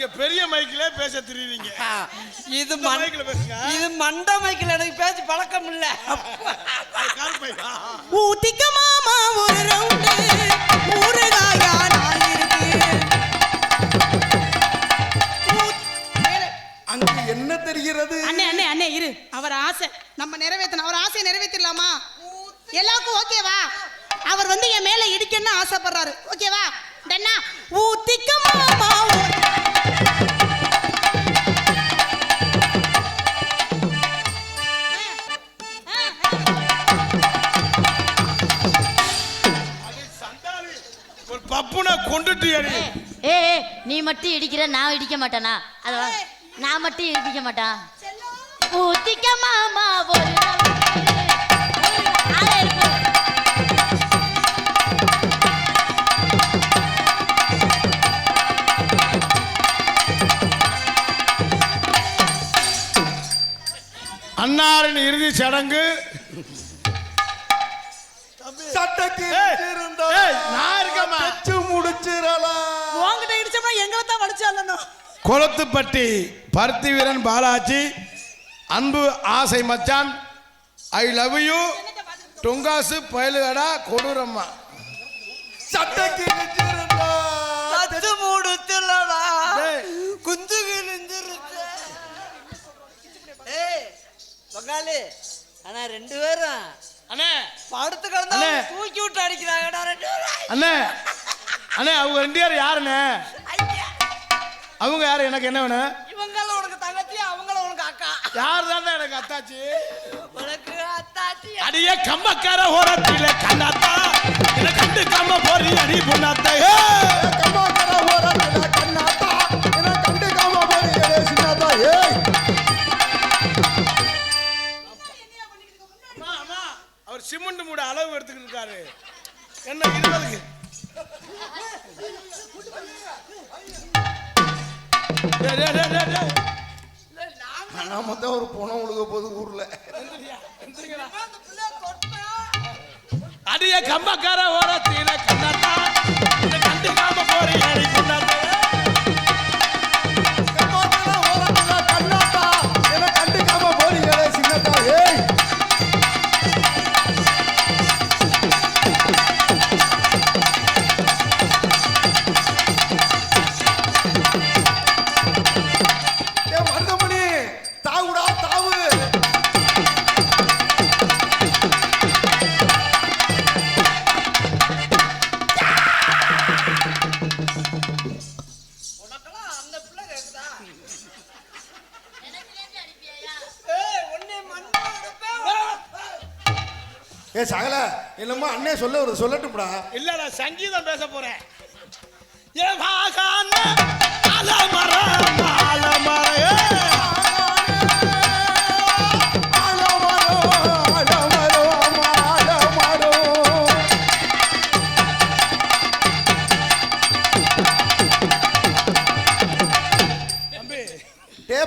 நீங்க பெரிய மைக்ல பேச தெரியுறீங்க. இது மைக்ல பேசுங்க. இது மண்ட மைக்கில் எனக்கு பேச்சு பழக்கம் இல்ல. ஊத்திக்க மாமா ஒரு ரவுண்டு ஊறுகாயா நான் அங்கு என்ன தெரிகிறது? அண்ணே அண்ணே அண்ணே இரு. அவர் ஆசை. நம்ம நிறைவேற்றணும் அவர் ஆசையை நிறைவேற்றிடலாமா? எல்லாருக்கும் ஓகேவா அவர் வந்து என் மேல இடிக்கணும்னு ஆசைப்படுறாரு. ஓகேவா டன்னா ஊத்திக்க மாமா பப்புனை கொண்டுட்டு அடி ஏ நீ மட்டும் இடிக்கிற நான் இடிக்க மாட்டேனா அது. நான் மட்டும் இடிக்க மாட்டான் ஊத்திக்க மாமா ஒரு ரவுண்டு. ஆளே இருக்கு. அன்னாரின் இறுதி சடங்கு ஏய், நான் வலிச்சாலணும் கொளத்துப்பட்டி பருத்தி வீரன் பாலாஜி அன்பு ஆசை மச்சான் ஐ லவ் யூ டொங்காசு பயலுகடா கொடூரம்மா. சட்டைக்கு தச்சு மூடுத்துலடா டேய். குந்து கிழிஞ்சிருச்சு ஏய் பங்காளி ஆனா ரெண்டு பேரும். அண்ணே. படுத்து கிடந்தா அண்ணே. தூக்கி விட்டு அடிக்கிறாங்கடா ரெண்டு பேரும். அண்ணே. அண்ணே அவங்க ரெண்டு பேரும் யாருண்ணே? அவங்க யாரு? எனக்கு என்ன வேணும்? இவங்கள உனக்கு தங்கச்சி அவங்கள உனக்கு அக்கா. யார் தானே எனக்கு அத்தாச்சி? உனக்கு அத்தாச்சி. அடியே கம்பக்கார ஓரத்தில கண்ணாத்தா. என்ன கண்டு கம்ப போறி அடி பொண்ணாத்தா. நாம தான் ஒரு பணம் உழுக போது ஊர்ல. அடியே கம்பக்கார ஓரத்தில கண்ணாத்தா அண்ணே சொல்ல ஒரு சொல்லட்டும்டா. இல்லடா சங்கீதம் பேச போறேன். ஏ பாகான அலமர அலமர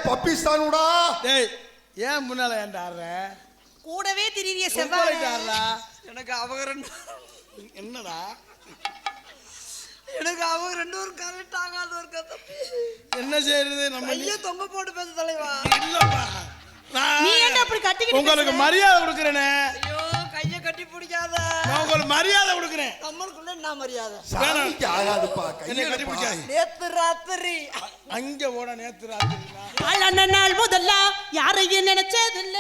பாகிஸ்தானுடா ஏய் ஏன் முன்னால ஏன்டா கூடவே திரிய செவ்வாய். எனக்கு அவங்க ரெண்டு என்னடா? எனக்கு அவங்க ரெண்டு பேரும் கரெக்ட் ஆகாத ஒரு கதை. என்ன செய்யறது? நம்ம ஐயோ தொங்க போட்டு பேச தலைவா. இல்லப்பா உங்களுக்கு? மரியாதை கொடுக்குறேனே. ஐயோ கைய கட்டி பிடிக்காத. நான் உங்களுக்கு மரியாதை கொடுக்குறேன். நம்மளுக்குள்ள என்ன மரியாதை? சாமிக்கு ஆகாதுப்பா. என்னை கட்டி. பிடிக்காது நேத்து ராத்திரி. அங்க போட நேத்து ராத்திரினா நாள் நாள் முதல்ல யாரையும் நினைச்சதில்ல.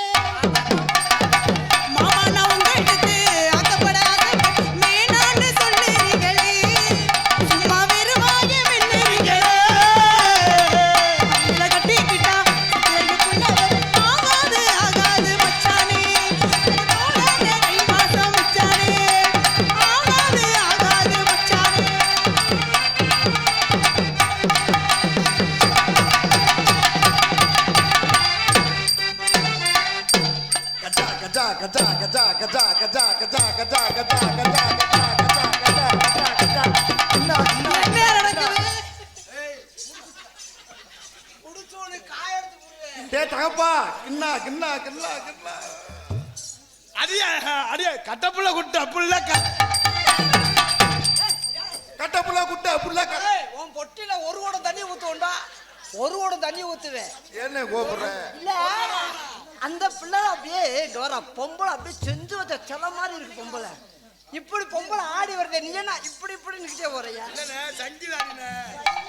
டே தகப்பா கிண்ணா கிண்ணா கிண்ணா கிண்ணா. அடியே அடியே கட்டப்புள்ள குட்டு அப்புள்ள கட்ட புள்ள குட்ட ஏய், உன் பொட்டில ஒரு குடம் தண்ணி ஊத்துவோண்டா ஒரு ஓடம் தண்ணி ஊத்துவேன். என்ன கோபுற இல்ல அந்த பிள்ளை அப்படியே டோரா பொம்பளை அப்படியே செஞ்சு வச்ச சில மாதிரி இருக்கு பொம்பளை. இப்படி பொம்பளை ஆடி வருதே. நீ என்ன இப்படி இப்படி நிக்கிட்டே போறியா?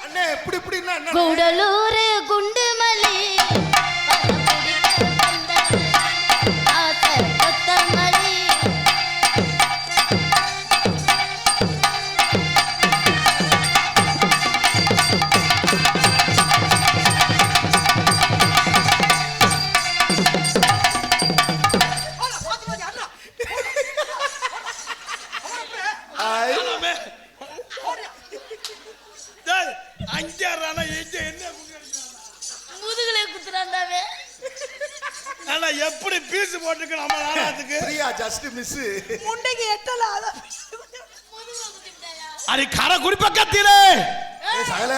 அண்ணே இப்படி இப்படின்னா என்ன? கூடலூர் குண்டுமல்லி. இருறானா, இங்க என்ன முதுகுல குத்துறாண்டாவே ஆனா எப்படி பீஸ் போட்டுக்க நம்ம பிரியா ஜஸ்ட் மிஸ் முண்டைக்கு எட்டல அடி கரை குறிப்பக்கத்திலே சகல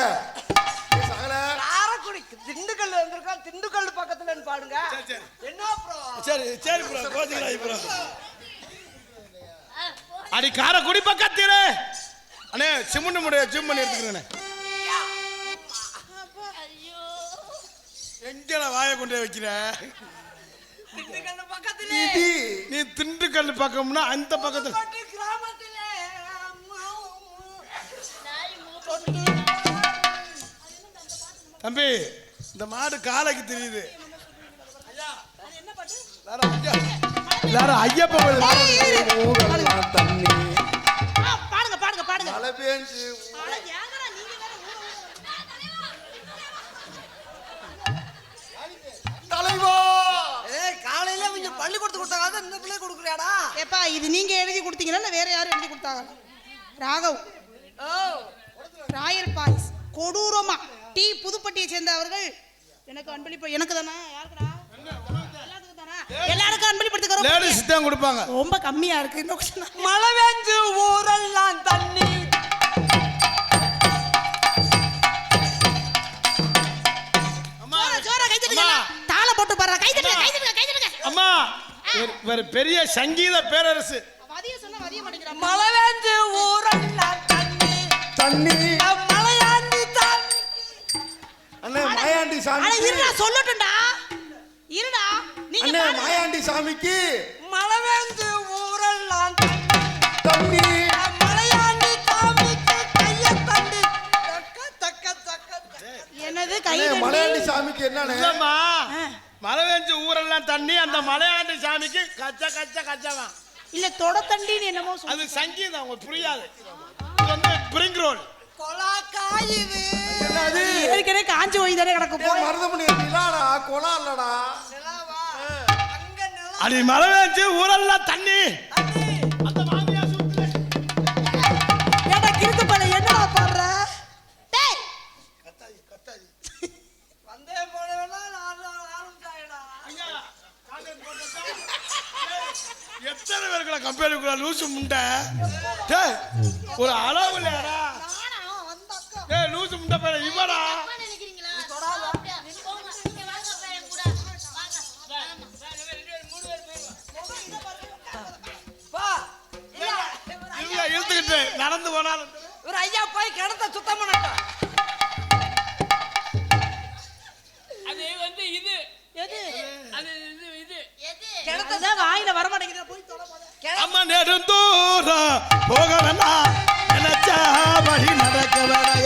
ஏய், சகல. காரைக்குடி திண்டுக்கல் வந்திருக்கான் திண்டுக்கல் பக்கத்துல பாடுங்க. சரி. என்ன அப்புறம் சரி சரி ப்ரோ. கோச்சுக்கலாம் ப்ரோ. அடி காரை குறிப்பக்கத்திலே அண்ணே சிமெண்ட் முடிய ஜிம் பண்ணி எடுத்துக்கிறேண்ணே எங்கட வாயை கொண்டு போய் வைக்கிற? இது நீ திண்டுக்கல் பக்கம்னா அந்த பக்கத்துல. தம்பி இந்த மாடு காலைக்கு தெரியுது. எல்லாரும் ஐயப்ப கோயில் தலைவா! ஏய் காலையில கொஞ்சம் பள்ளிக்கூடத்துக்கு கொடுத்தாங்க இந்த பிள்ளை கொடுக்குறியாடா ஏப்பா இது நீங்க எழுதி கொடுத்தீங்களா இல்ல வேற யாரும் எழுதி கொடுத்தாங்க ராகவ் ஓ ராயல் பாய்ஸ் கொடூரமா. டி. புதுப்பட்டியை சேர்ந்தவர்கள் எனக்கு அன்பளிப்பு எனக்கு தானே? யாருக்குடா? எல்லாத்துக்கும் தானே? எல்லாருக்கும் அன்பளிப்படுத்துக்கிறோம் லேடிஸ் தான் கொடுப்பாங்க. ரொம்ப கம்மியா இருக்கு. மழை பெஞ்சு ஊரெல்லாம் தண்ணி பாடுற கை தட்டுங்க கை தட்டுங்க கை தட்டுங்க. அம்மா ஒரு- ஒரு பெரிய சங்கீத பேரரசு. வதிய சொன்னா வதிய மாட்டேங்கிறான் மழை பெஞ்சு ஊரெல்லாம் தண்ணி. தண்ணி மலையாண்டி தண்ணி அண்ணே மாயாண்டி அட சொல்லட்டும்டா. இருடா நீங்க அண்ணே. மாயாண்டி சாமிக்கு. மழை பெஞ்சு ஊரெல்லாம் தண்ணி. தண்ணி மலையாண்டி சாமிக்கு கைய தண்ணி தக்க தக்க தக்க தக்க. என்னது கை அண்ணே தண்ணி? மலையாண்டி சாமிக்கு என்னண்ணே? இல்லம்மா. மழை பெஞ்சு ஊரெல்லாம் தண்ணி அந்த மலையாண்டி சாமிக்கு கச்ச கச்ச கச்சதான் இல்ல தொட தண்டின்னு என்னமோ அது சங்கீதம் உங்களுக்கு புரியாது. இது வந்து பிரிங் ரோல். கொலா காயுது என்னது? ஏற்கனவே காஞ்சி போய் தானே கிடக்கு ஏன் மருதமணி நிலாடா கொலா இல்லடா? நிலாவா? அங்க நிலா அடி மழை பெஞ்சு ஊரெல்லாம் தண்ணி. முண்டை. டேய், ஒரு அளவு இல்லையாடா நானா வந்த அக்கா ஏய் லூசு முண்டை பேர இவடா. இழுத்துக்கிட்டு நடந்து போனாலும். ஒரு ஐயா போய் கிணத்த சுத்தம் பண்ணட்டும். அது வந்து இது. எது? அது இது. இது எது கிணத்த வாயில வர மாட்டேங்குது போய் தொட போத அம்மா நெடுந்தூரம் போக வேணாம் நினைச்சா வழி நடக்க வேணாம்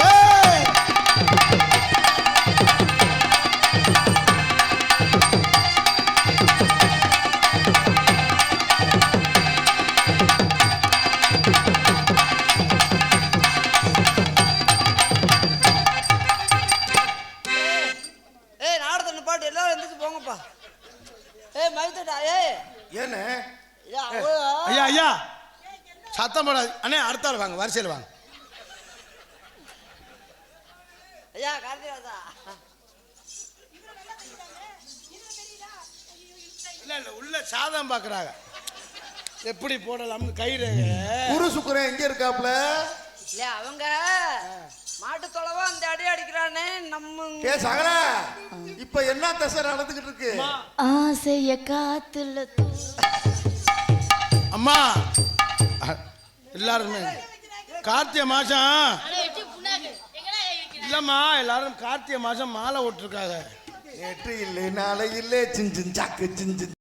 போடாது அண்ணே அடுத்த ஆள் வாங்க வரிசையில் வாங்க. ஐயா கார்த்திகாதா இல்ல இல்ல உள்ள சாதம் பாக்குறாங்க. எப்படி போடலாம்னு கயிறு குரு சுக்குரன் எங்க இருக்காப்ல இல்ல அவங்க மாட்டு தொலைவா அந்த அடி அடிக்கிறானே நம்ம ஏ சகல இப்ப என்ன தசை நடந்துகிட்டு இருக்கு? ஆசைய காத்துல தூ அம்மா. எல்லாருமே. கார்த்திகை மாசம். இல்லம்மா எல்லாரும் கார்த்திகை மாசம் மாலை விட்டுருக்காங்க நேற்று இல்லை நாளை இல்லை. சிஞ்சின் சாக்கு சிஞ்சின்